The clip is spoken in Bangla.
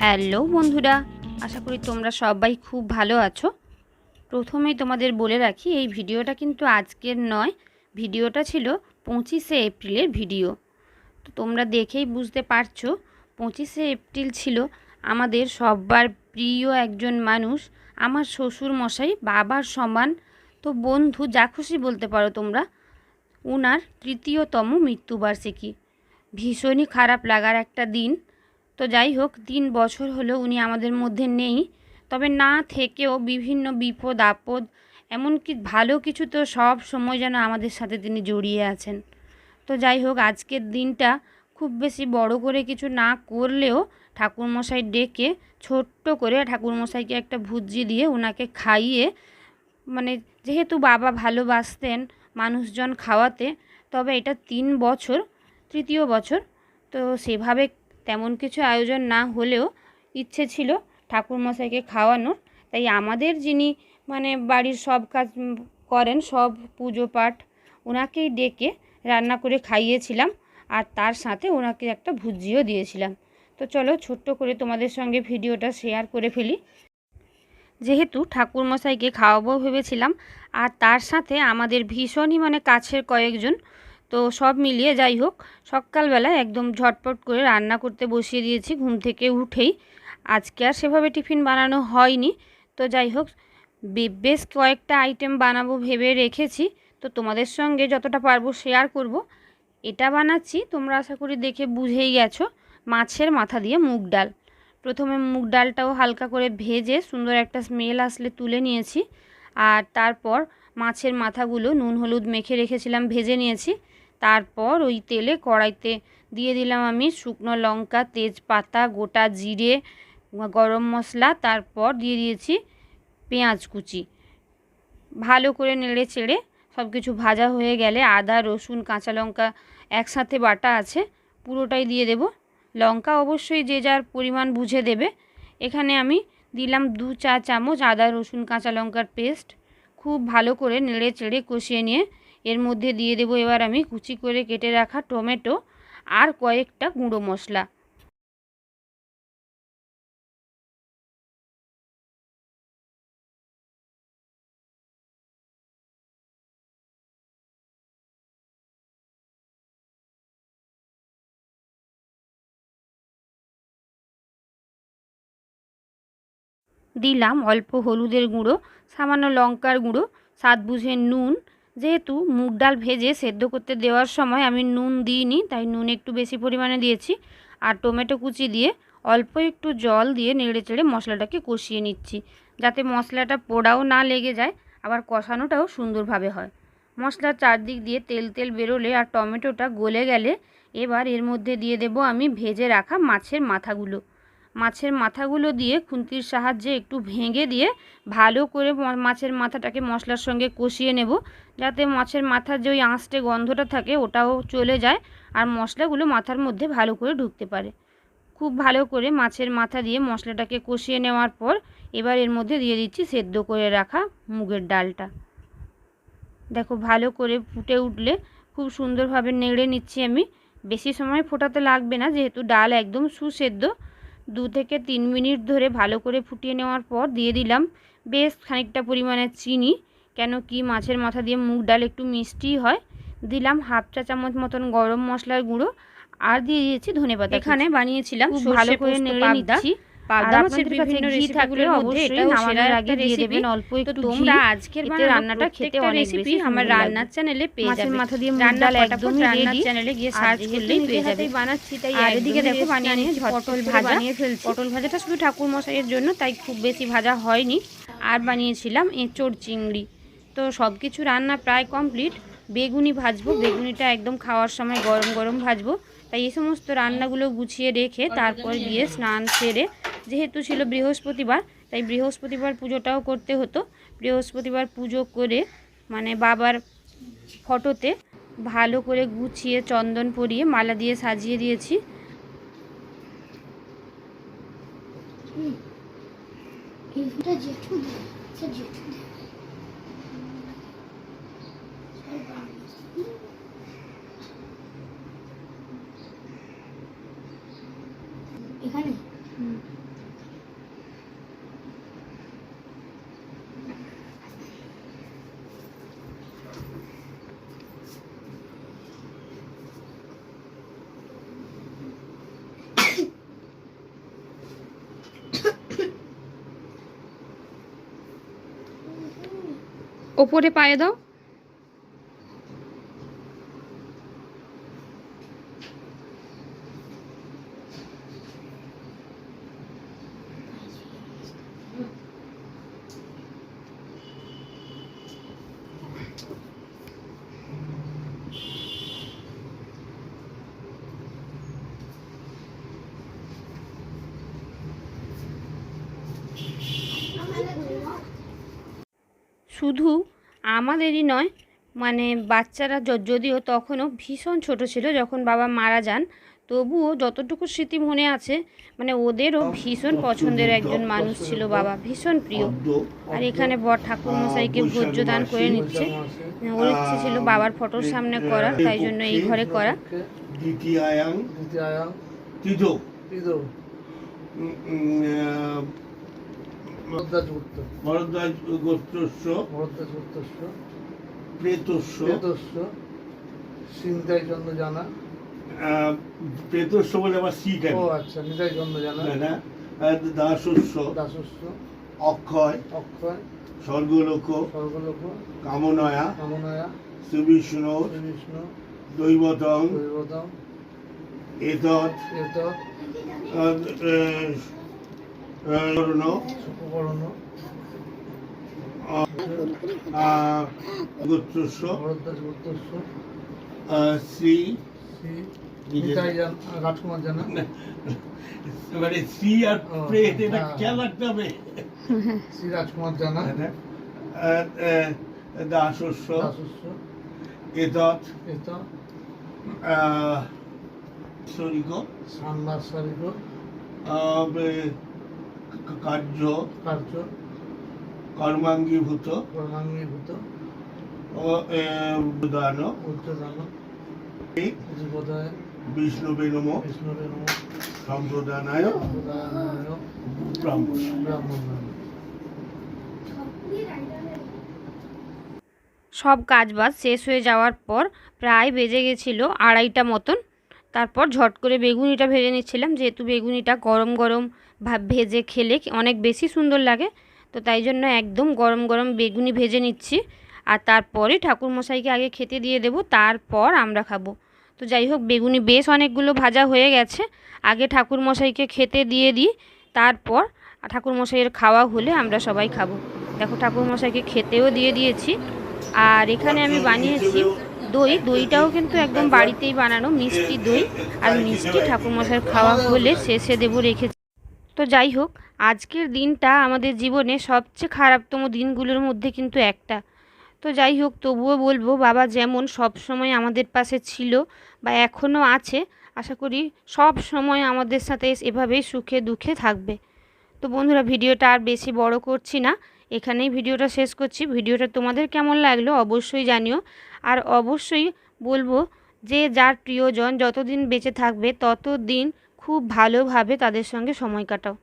হ্যালো বন্ধুরা, আশা করি তোমরা সবাই খুব ভালো আছো। প্রথমেই তোমাদের বলে রাখি, এই ভিডিওটা কিন্তু আজকের নয়, ভিডিওটা ছিল পঁচিশে এপ্রিলের ভিডিও। তো তোমরা দেখেই বুঝতে পারছ, পঁচিশে এপ্রিল ছিল আমাদের সবার প্রিয় একজন মানুষ, আমার শ্বশুর মশাই, বাবার সমান। তো বন্ধু, যা খুশি বলতে পারো তোমরা, উনার তৃতীয়তম মৃত্যুবার্ষিকী। ভীষণই খারাপ লাগার একটা দিন। তো যাই হোক, তিন বছর হলো উনি আমাদের মধ্যে নেই। তবে না থেকেও বিভিন্ন বিপদ, আপদ, এমনকি ভালো কিছু তো সব সময় যেন আমাদের সাথে তিনি জড়িয়ে আছেন। তো যাই হোক, আজকের দিনটা খুব বেশি বড় করে কিছু না করলেও ঠাকুরমশাই ডেকে ছোট্ট করে ঠাকুরমশাইকে একটা ভুজি দিয়ে ওনাকে খাইয়ে মানে যেহেতু বাবা ভালোবাসতেন মানুষজন খাওয়াতে, তবে এটা তিন বছর, তৃতীয় বছর, তো সেভাবে তেমন কিছু আয়োজন না হলেও ইচ্ছে ছিল ঠাকুরমশাইকে খাওয়ানোর। তাই আমাদের যিনি মানে বাড়ির সব কাজ করেন, সব পুজো পাঠ ওনাকেই ডেকে রান্না করে খাইয়েছিলাম আর তার সাথে ওনাকে একটা ভুজিও দিয়েছিলাম। তো চলো ছোট্ট করে তোমাদের সঙ্গে ভিডিওটা শেয়ার করে ফেলি। যেহেতু ঠাকুরমশাইকে খাওয়াবো ভেবেছিলাম আর তার সাথে আমাদের ভীষণই মানে কাছের কয়েকজন তো সব মিলিয়ে যাই হোক সকালবেলা একদম ঝটপট করে রান্না করতে বসিয়ে দিয়েছি ঘুম থেকে উঠেই। আজকে আর সেভাবে টিফিন বানানো হয়নি। তো যাই হোক বেশ কয়েকটা আইটেম বানাবো ভেবে রেখেছি। তো তোমাদের সঙ্গে যতটা পারব শেয়ার করব। এটা বানাচ্ছি, তোমরা আশা করি দেখে বুঝেই গেছো, মাছের মাথা দিয়ে মুগ ডাল। প্রথমে মুগ ডালটাও হালকা করে ভেজে সুন্দর একটা স্মেল আসলে তুলে নিয়েছি। আর তারপর মাছের মাথাগুলো নুন হলুদ মেখে রেখেছিলাম, ভেজে নিয়েছি। তারপর ওই তেলে কড়াইতে দিয়ে দিলাম আমি শুকনো লঙ্কা, তেজপাতা, গোটা জিরে, গরম মশলা, তারপর দিয়ে দিয়েছি পেঁয়াজ কুচি। ভালো করে নেড়ে চেড়ে সব কিছু ভাজা হয়ে গেলে আদা, রসুন, কাঁচা লঙ্কা একসাথে বাটা আছে, পুরোটাই দিয়ে দেব। লঙ্কা অবশ্যই যে যার পরিমাণ বুঝে দেবে। এখানে আমি দিলাম দু চা চামচ আদা, রসুন, কাঁচা লঙ্কার পেস্ট। খুব ভালো করে নেড়ে চেড়ে কষিয়ে নিয়ে এর মধ্যে দিয়ে দেবো এবার আমি কুচি করে কেটে রাখা টমেটো আর কয়েকটা গুঁড়ো মশলা। দিলাম অল্প হলুদের গুঁড়ো, সামান্য লঙ্কার গুঁড়ো, স্বাদ বুঝে নুন যেহেতু মুগ ডাল ভেজে সেদ্ধ করতে দেওয়ার সময় আমি নুন দিইনি, তাই নুন একটু বেশি পরিমাণে দিয়েছি। আর টমেটো কুচি দিয়ে অল্প একটু জল দিয়ে নেড়ে চেড়ে মশলাটাকে কষিয়ে নিচ্ছি, যাতে মশলাটা পোড়াও না লেগে যায়, আবার কষানোটাও সুন্দরভাবে হয়। মশলার চারদিক দিয়ে তেল তেল বেরোলে আর টমেটোটা গলে গেলে এবার এর মধ্যে দিয়ে দেব আমি ভেজে রাখা মাছের মাথাগুলো। মাছের মাথাগুলো দিয়ে খুন্তির সাহায্যে একটু ভেঙে দিয়ে ভালো করে মাছের মাথাটাকে মশলার সঙ্গে কষিয়ে নেব। যাতে মাছের মাথার যে ওই আঁশটে গন্ধটা থাকে, ওটাও চলে যায় আর মশলাগুলো মাথার মধ্যে ভালো করে ঢুকতে পারে। খুব ভালো করে মাছের মাথা দিয়ে মশলাটাকে কষিয়ে নেওয়ার পর এবার এর মধ্যে দিয়ে দিচ্ছি সেদ্ধ করে রাখা মুগের ডালটা। দেখো ভালো করে ফুটে উঠলে খুব সুন্দরভাবে নেড়ে নিচ্ছি আমি। বেশি সময় ফোটাতে লাগবে না, যেহেতু ডাল একদম সুসেদ্ধ। দু থেকে তিন মিনিট ধরে ভালো করে ফুটিয়ে নেওয়ার পর দিয়ে দিলাম বেশ খানিকটা পরিমাণে চিনি কেন কি মাছের মাথা দিয়ে মুগ ডাল একটু মিষ্টি হয়। দিলাম হাফ চা চামচ মতন গরম মশলার গুঁড়ো আর দিয়ে দিয়েছি ধনেপাতা এখানে বানিয়েছিলাম ভালো করে নেড়ে নিচ্ছি। পাবদা মাছের বিভিন্ন ঘি থাকলে অবশ্যই নামানোর আগে দিয়ে দেবেন অল্প একটু তোমরা আজকের রান্নাটা খেতে অনেক বেশি আমার রান্নার চ্যানেলে পেয়ে যাবে। মাথা দিয়ে মুগ ডাল একদমই রান্নার চ্যানেলে গিয়ে সার্চ করলেই পেয়ে যাবে। বানাচ্ছি তাই আর এদিকে দেখো বানিয়ে নিয়ে পটল ভাজা। বানিয়ে ফেলছি। পটল ভাজাটা শুধু ঠাকুর মশাইয়ের জন্য তাই খুব বেশি ভাজা হয়নি। আর বানিয়েছিলাম এঁচোড় চিংড়ি। তো সব কিছু রান্না প্রায় কমপ্লিট বেগুনি ভাজবো। বেগুনিটা একদম খাওয়ার সময় গরম গরম ভাজবো। তাই এই সমস্ত রান্নাগুলো গুছিয়ে রেখে তারপর গিয়ে স্নান সেরে যেহেতু ছিল বৃহস্পতিবার, তাই বৃহস্পতিবার পুজোটাও করতে হতো। বৃহস্পতিবার পুজো করে মানে বাবার ফটোতে ভালো করে গুছিয়ে চন্দন পরিয়ে মালা দিয়ে সাজিয়ে দিয়েছি। জেঠু জেঠু এখানে ওপরে পায়ে দাও। শুধু আমাদেরই নয় মানে বাচ্চারা যদিও তখনও ভীষণ ছোট ছিল যখন বাবা মারা যান তবুও যতটুকু স্মৃতি মনে আছে মানে ওদেরও ভীষণ পছন্দের একজন মানুষ ছিল বাবা ভীষণ প্রিয়। আর এখানে বর ঠাকুর মশাইকে ভোজ্য দান করে নিচ্ছে। ওর ইচ্ছে ছিল বাবার ফটোর সামনে করা তাই জন্য এই ঘরে করা। দ্বিতীয়ায়াং দ্বিতীয়ায়াং তৃত তৃদ ভরদ্বাজ গোত্রস্য ভরদ্বাজ গুপ্তস্য প্রেতস্য। প্রেতস্য। সিন্তাই চন্দ্র জানা প্রেতস্য বলে আবার সি কেন? ও আচ্ছা নিতাই চন্দ্র জানা না, দাসস্য। দাসস্য। অক্ষয়। অক্ষয়। স্বর্গলোক। সর্বলোক কামনয়া। কামনয়া। সুবিষ্ণু শ্রীবিষ্ণু। দৈবতং। দৈবতম এতৎ। এত বর্ণ, ভরদ্বাজ গুপ্তস্য আহ, শ্রী। রাজকুমার জানা। মানে শ্রী আর প্রেত এটা হ্যাঁ, খেয়াল রাখতে হবে। শ্রী রাজকুমার জানা। আহ, আহ, দাসস্য দাসস্য এতৎ। এত আহ, ঐশ্বরিক সাংবাসারিক আহ, বে- ক- কার্য কার্য কর্মাঙ্গীভূত কর্মাঙ্গীভূত ও দান উচ্চদান জীবদয় বিষ্ণু বেনম বিষ্ণুরে নম। সম্প্রদানায় ব্রাহ্মণ। ব্রাহ্মণ। সব কাজবাজ শেষ হয়ে যাওয়ার পর প্রায় বেজে গেছিল আড়াইটা মতন। তারপর ঝট করে বেগুনিটা ভেজে নিচ্ছিলাম। যেহেতু বেগুনিটা গরম গরম ভাব ভেজে খেলে অনেক বেশি সুন্দর লাগে, তো তাই জন্য একদম গরম গরম বেগুনি ভেজে নিচ্ছি। আর তারপরে ঠাকুরমশাইকে আগে খেতে দিয়ে দেবো, তারপর আমরা খাব। তো যাই হোক, বেগুনি বেশ অনেকগুলো ভাজা হয়ে গেছে। আগে ঠাকুরমশাইকে খেতে দিয়ে দিই, তারপর ঠাকুরমশাইয়ের খাওয়া হলে আমরা সবাই খাব। দেখো ঠাকুরমশাইকে খেতেও দিয়ে দিয়েছি। আর এখানে আমি বানিয়েছি দই, দইটাও কিন্তু একদম বাড়িতেই বানানো, মিষ্টি দই আর মিষ্টি ঠাকুরমশাইয়ের খাওয়া হলে শেষে দেবো রেখেছি তো যাই হোক, আজকের দিনটা আমাদের জীবনে সবচেয়ে খারাপতম দিনগুলোর মধ্যে কিন্তু একটা। তো যাই হোক, তবুও বলব, বাবা যেমন সব সময় আমাদের পাশে ছিল বা এখনও আছে, আশা করি সব সময় আমাদের সাথে এভাবেই সুখে দুঃখে থাকবে। তো বন্ধুরা, ভিডিওটা আর বেশি বড় করছি না, এখানেই ভিডিওটা শেষ করছি। ভিডিওটা তোমাদের কেমন লাগল অবশ্যই জানিও। আর অবশ্যই বলব যে যার প্রিয়জন যতদিন বেঁচে থাকবে, ততদিন খুব ভালোভাবে তাদের সঙ্গে সময় কাটাও।